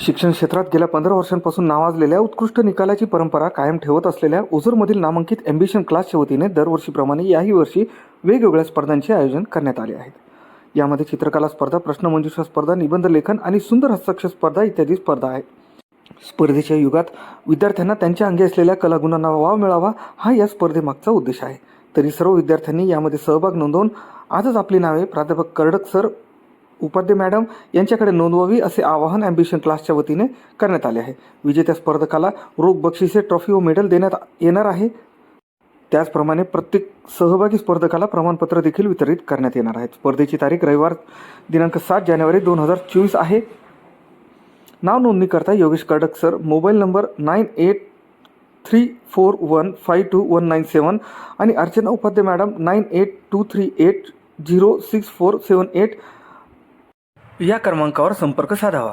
शिक्षण क्षेत्रात गेल्या पंधरा वर्षांपासून नावाजलेल्या उत्कृष्ट निकालाची परंपरा कायम ठेवत असलेल्या ओझरमधील नामांकित ॲम्बिशन क्लासच्या वतीने दरवर्षीप्रमाणे याही वर्षी वेगवेगळ्या स्पर्धांचे आयोजन करण्यात आले आहेत. यामध्ये चित्रकला स्पर्धा प्रश्नमंजुषा स्पर्धा निबंध लेखन आणि सुंदर हस्तक्षर स्पर्धा इत्यादी स्पर्धा आहेत. स्पर्धेच्या युगात विद्यार्थ्यांना त्यांच्या अंगी असलेल्या कलागुणांना वाव मिळावा हा या स्पर्धेमागचा उद्देश आहे. तरी सर्व विद्यार्थ्यांनी यामध्ये सहभाग नोंदवून आजच आपली नावे प्राध्यापक कर्डक सर उपाध्ये मॅडम यांच्याकडे नोंदवावी असे आवाहन ॲम्बिशन क्लासच्या वतीने करण्यात आले आहे. विजेत्या स्पर्धकाला रोख बक्षिसे ट्रॉफी व मेडल देण्यात येणार आहे. त्याचप्रमाणे प्रत्येक सहभागी स्पर्धकाला प्रमाणपत्र देखील वितरित करण्यात येणार आहे. स्पर्धेची तारीख रविवार दिनांक सात जानेवारी दोन हजार चोवीस आहे. नाव नोंदणी करता Yogesh Kadak sir mobile number nine eight three four one five two one nine seven आणि Archana Upadhyay madam nine eight two three eight zero six four seven eight या क्रमांकावर संपर्क साधावा.